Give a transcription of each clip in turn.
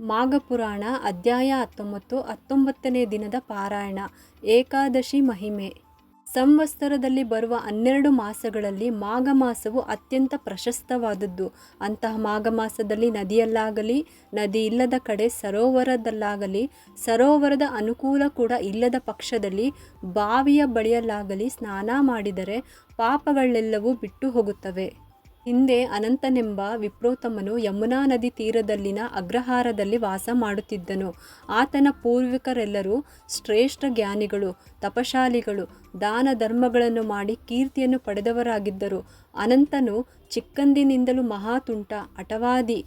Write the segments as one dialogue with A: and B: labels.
A: ಮಾಘಪುರಾಣ ಅಧ್ಯಾಯ ಹತ್ತೊಂಬತ್ತು, ಹತ್ತೊಂಬತ್ತನೇ ದಿನದ ಪಾರಾಯಣ, ಏಕಾದಶಿ ಮಹಿಮೆ. ಸಂವತ್ಸರದಲ್ಲಿ ಬರುವ ಹನ್ನೆರಡು ಮಾಸಗಳಲ್ಲಿ ಮಾಘ ಮಾಸವು ಅತ್ಯಂತ ಪ್ರಶಸ್ತವಾದದ್ದು. ಅಂತಹ ಮಾಘ ಮಾಸದಲ್ಲಿ ನದಿಯಲ್ಲಾಗಲಿ, ನದಿ ಇಲ್ಲದ ಕಡೆ ಸರೋವರದಲ್ಲಾಗಲಿ, ಸರೋವರದ ಅನುಕೂಲ ಕೂಡ ಇಲ್ಲದ ಪಕ್ಷದಲ್ಲಿ ಬಾವಿಯ ಬಳಿಯಲ್ಲಾಗಲಿ ಸ್ನಾನ ಮಾಡಿದರೆ ಪಾಪಗಳೆಲ್ಲವೂ ಬಿಟ್ಟು ಹೋಗುತ್ತವೆ. ಹಿಂದೆ ಅನಂತನೆಂಬ ವಿಪ್ರೋತ್ತಮನು ಯಮುನಾ ನದಿ ತೀರದಲ್ಲಿನ ಅಗ್ರಹಾರದಲ್ಲಿ ವಾಸ ಮಾಡುತ್ತಿದ್ದನು. ಆತನ ಪೂರ್ವಿಕರೆಲ್ಲರೂ ಶ್ರೇಷ್ಠ ಜ್ಞಾನಿಗಳು, ತಪಶಾಲಿಗಳು, ದಾನ ಧರ್ಮಗಳನ್ನು ಮಾಡಿ ಕೀರ್ತಿಯನ್ನು ಪಡೆದವರಾಗಿದ್ದರು. ಅನಂತನು ಚಿಕ್ಕಂದಿನಿಂದಲೂ ಮಹಾತುಂಟ, ಹಠವಾದಿ.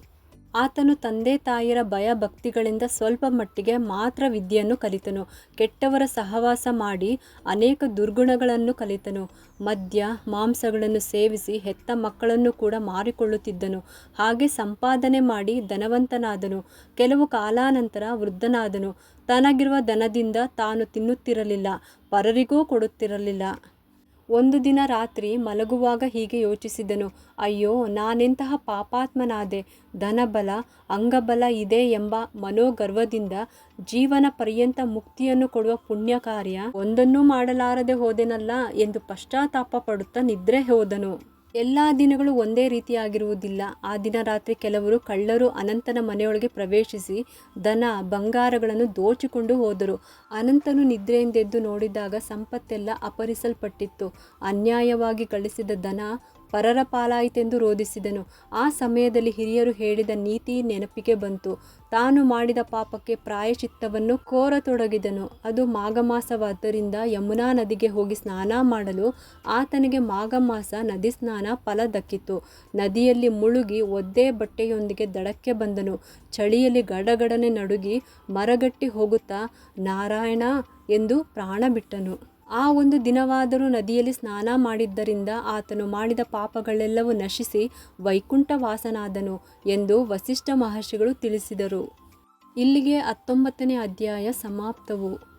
A: ಆತನು ತಂದೆ ತಾಯಿಯರ ಭಯ ಭಕ್ತಿಗಳಿಂದ ಸ್ವಲ್ಪ ಮಟ್ಟಿಗೆ ಮಾತ್ರ ವಿದ್ಯೆಯನ್ನು ಕಲಿತನು. ಕೆಟ್ಟವರ ಸಹವಾಸ ಮಾಡಿ ಅನೇಕ ದುರ್ಗುಣಗಳನ್ನು ಕಲಿತನು. ಮದ್ಯ, ಮಾಂಸಗಳನ್ನು ಸೇವಿಸಿ ಹೆತ್ತ ಮಕ್ಕಳನ್ನು ಕೂಡ ಮಾರಿಕೊಳ್ಳುತ್ತಿದ್ದನು. ಹಾಗೆ ಸಂಪಾದನೆ ಮಾಡಿ ಧನವಂತನಾದನು. ಕೆಲವು ಕಾಲಾನಂತರ ವೃದ್ಧನಾದನು. ತನಗಿರುವ ದನದಿಂದ ತಾನು ತಿನ್ನುತ್ತಿರಲಿಲ್ಲ. ಪರರಿಗೂ ಕೊಡುತ್ತಿರಲಿಲ್ಲ. ಒಂದು ದಿನ ರಾತ್ರಿ ಮಲಗುವಾಗ ಹೀಗೆ ಯೋಚಿಸಿದನು, ಅಯ್ಯೋ, ನಾನೆಂತಹ ಪಾಪಾತ್ಮನಾದೆ, ಧನಬಲ, ಅಂಗಬಲ ಇದೆ ಎಂಬ ಮನೋಗರ್ವದಿಂದ ಜೀವನ ಪರ್ಯಂತ ಮುಕ್ತಿಯನ್ನು ಕೊಡುವ ಪುಣ್ಯ ಕಾರ್ಯ ಒಂದನ್ನೂ ಮಾಡಲಾರದೆ ಹೋದೆನಲ್ಲ? ಎಂದು ಪಶ್ಚಾತ್ತಾಪ ಪಡುತ್ತಾ ನಿದ್ರೆ ಹೋದನು. ಎಲ್ಲ ದಿನಗಳು ಒಂದೇ ರೀತಿಯಾಗಿರುವುದಿಲ್ಲ. ಆ ದಿನ ರಾತ್ರಿ ಕೆಲವರು ಕಳ್ಳರು ಅನಂತನ ಮನೆಯೊಳಗೆ ಪ್ರವೇಶಿಸಿ ದನ, ಬಂಗಾರಗಳನ್ನು ದೋಚಿಕೊಂಡು ಹೋದರು. ಅನಂತನು ನಿದ್ರೆಯಿಂದೆದ್ದು ನೋಡಿದಾಗ ಸಂಪತ್ತೆಲ್ಲ ಅಪಹರಿಸಲ್ಪಟ್ಟಿತ್ತು. ಅನ್ಯಾಯವಾಗಿ ಗಳಿಸಿದ ದನ ಪರರ ಪಾಲಾಯಿತೆಂದು ರೋಧಿಸಿದನು ಆ ಸಮಯದಲ್ಲಿ ಹಿರಿಯರು ಹೇಳಿದ ನೀತಿ ನೆನಪಿಗೆ ಬಂತು. ತಾನು ಮಾಡಿದ ಪಾಪಕ್ಕೆ ಪ್ರಾಯಶಿತ್ತವನ್ನು ಕೋರತೊಡಗಿದನು. ಅದು ಮಾಘಮಾಸವಾದ್ದರಿಂದ ಯಮುನಾ ನದಿಗೆ ಹೋಗಿ ಸ್ನಾನ ಮಾಡಲು ಆತನಿಗೆ ಮಾಘಮಾಸ ನದಿ ಸ್ನಾನ ಫಲ ದಕ್ಕಿತು. ನದಿಯಲ್ಲಿ ಮುಳುಗಿ ಒದ್ದೆ ಬಟ್ಟೆಯೊಂದಿಗೆ ದಡಕ್ಕೆ ಬಂದನು. ಚಳಿಯಲ್ಲಿ ಗಡಗಡನೆ ನಡುಗಿ ಮರಗಟ್ಟಿ ಹೋಗುತ್ತಾ, ನಾರಾಯಣ ಎಂದು ಪ್ರಾಣ ಬಿಟ್ಟನು. ಆ ಒಂದು ದಿನವಾದರೂ ನದಿಯಲ್ಲಿ ಸ್ನಾನ ಮಾಡಿದ್ದರಿಂದ ಆತನು ಮಾಡಿದ ಪಾಪಗಳೆಲ್ಲವೂ ನಶಿಸಿ ವೈಕುಂಠವಾಸನಾದನು ಎಂದು ವಸಿಷ್ಠ ಮಹರ್ಷಿಗಳು ತಿಳಿಸಿದರು. ಇಲ್ಲಿಗೆ ಹತ್ತೊಂಬತ್ತನೇ ಅಧ್ಯಾಯ ಸಮಾಪ್ತವು.